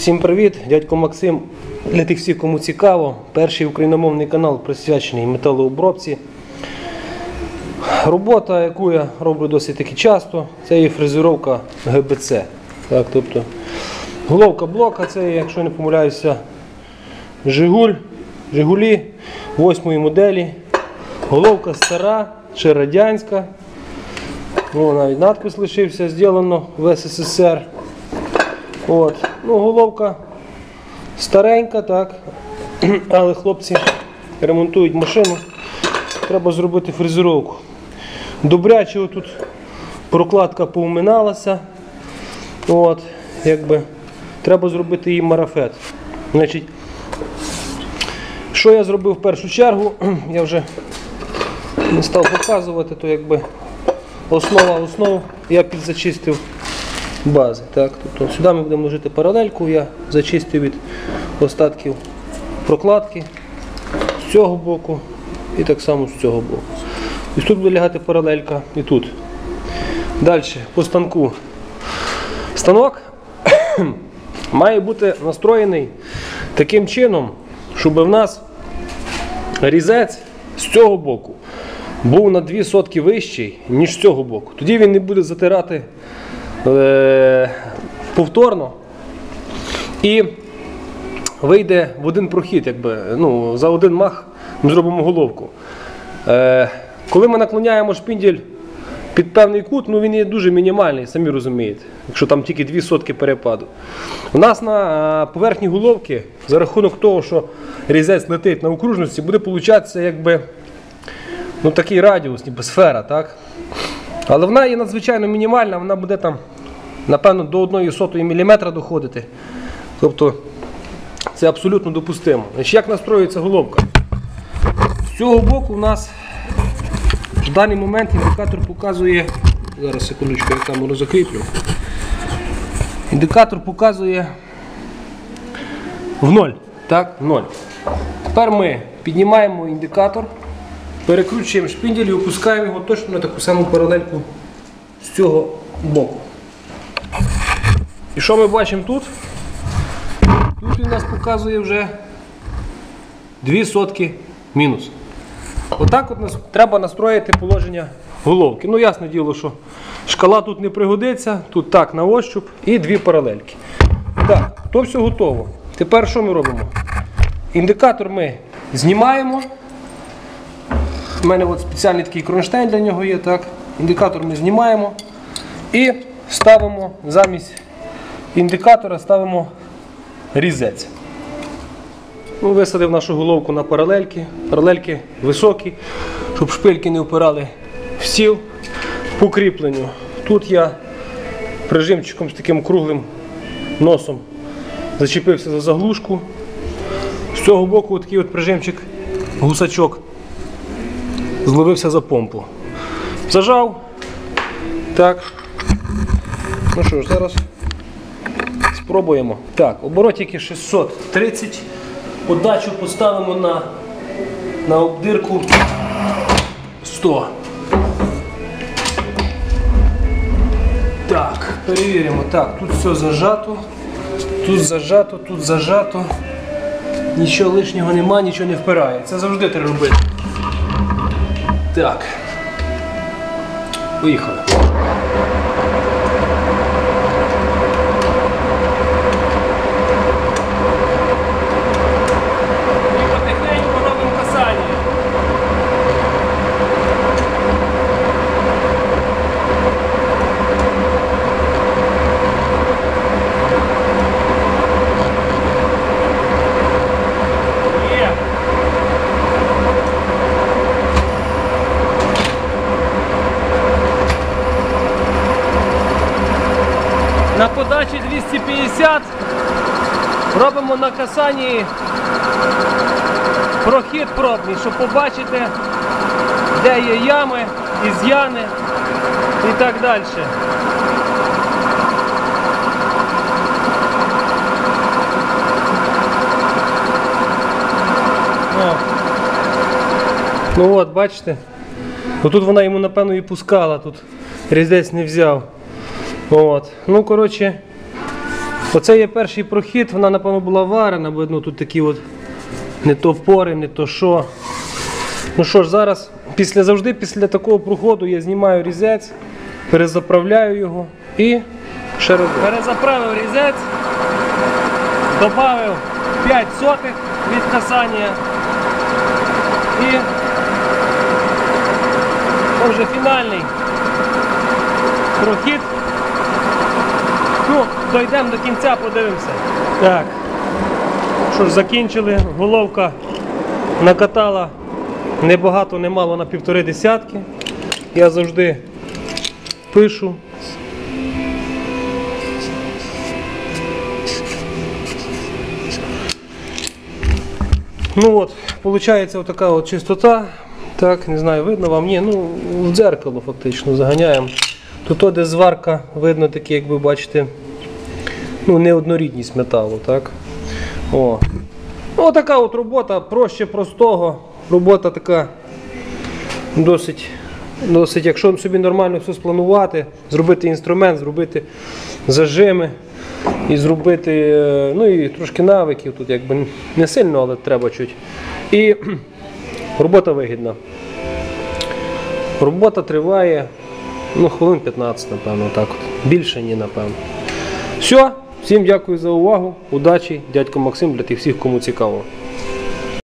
Всім привіт, дядько Максим. Для тих всіх, кому цікаво, перший україномовний канал присвячений металообробці. Робота, яку я роблю досить таки часто, це є фрезеровка ГБЦ. Так, тобто, головка блока, це, якщо не помиляюся, Жигуль, Жигулі 8 моделі. Головка стара чи радянська. О, навіть надпис лишився, зроблено в СССР. От. Ну, головка старенька, так. Але хлопці ремонтують машину. Треба зробити фрезеровку. Добряче тут прокладка поуминалася. От, якби, треба зробити її марафет. Значить, що я зробив в першу чергу? Я вже не став показувати, то якби основа основ я підзачистив бази. Так? Тобто сюди ми будемо ложити паралельку, я зачистив від остатків прокладки з цього боку і так само з цього боку. І тут буде лягати паралелька і тут. Далі по станку. Станок має бути настроєний таким чином, щоб в нас різець з цього боку був на 2 сотки вищий, ніж з цього боку. Тоді він не буде затирати е, повторно і вийде в один прохід, якби, ну, за один мах ми зробимо головку. Е, коли ми наклоняємо шпіндель під певний кут, ну він є дуже мінімальний, самі розумієте, якщо там тільки 2 сотки перепаду. У нас на е, поверхні головки, за рахунок того, що різець летить на окружності, буде получатися якби ну, такий радіус, ніби сфера. так? Але вона є надзвичайно мінімальна, вона буде там, напевно, до 1 сотої міліметра доходити. Тобто це абсолютно допустимо. Значить, Як настроюється головка? З цього боку у нас в даний момент індикатор показує. Зараз секундочку, я камеру закріплю. Індикатор показує в ноль. Так, в ноль. Тепер ми піднімаємо індикатор, перекручуємо шпіндель і опускаємо його точно на таку саму паралельку з цього боку. І що ми бачимо тут? Тут він нас показує вже 2 сотки мінус. Отак от нас треба настроїти положення головки. Ну, ясне діло, що шкала тут не пригодиться, тут так на ощуп і дві паралельки. Так, то все готово. Тепер що ми робимо? Індикатор ми знімаємо. У мене от спеціальний такий кронштейн для нього є. так. Індикатор ми знімаємо і ставимо замість індикатора ставимо різець. Ну, Висадив нашу головку на паралельки. Паралельки високі, щоб шпильки не впирали в стіл по кріпленню. Тут я прижимчиком з таким круглим носом зачепився за заглушку. З цього боку такий от прижимчик, гусачок, зловився за помпу. Зажав. Так. Ну що ж, зараз спробуємо. Так, оборотики 630. Подачу поставимо на, на обдирку 100. Так, перевіримо. Так, тут все зажато. Тут зажато, тут зажато. Нічого лишнього нема, нічого не впирає. Це завжди треба робити. Так. Поїхали. І потихеньку робимо касання. Є. На подачі 250 робимо на касанні прохід пробний, щоб побачити, де є ями, із'яни і так далі. Ну от, бачите? Ну тут вона йому, напевно, і пускала, тут різець не взяв. От. Ну, коротше, Оце є перший прохід, вона, напевно, була варена, бо ну, тут такі от не то впори, не то що. Ну що ж, зараз, після завжди після такого проходу я знімаю різець, перезаправляю його і ще раз. Перезаправив різець, додав 5 сотих від касання і вже фінальний прохід. Дійдемо до кінця, подивимося. Так. Що ж, закінчили. Головка накатала не багато, не мало на півтори десятки. Я завжди пишу. Ну от, виходить отака от чистота. Так, не знаю, видно вам? Ні, ну в дзеркало фактично заганяємо. Тут де зварка, видно такі, як ви бачите, ну, неоднорідність металу, так? О. Ну, така от робота, проще простого. Робота така досить, досить, якщо собі нормально все спланувати, зробити інструмент, зробити зажими і зробити, е, ну і трошки навиків, тут якби не сильно, але треба чуть. І робота вигідна. Робота триває ну, хвилин 15, напевно, так от. Більше ні, напевно. Все, всім дякую за увагу. Удачі, дядько Максим, для тих всіх, кому цікаво.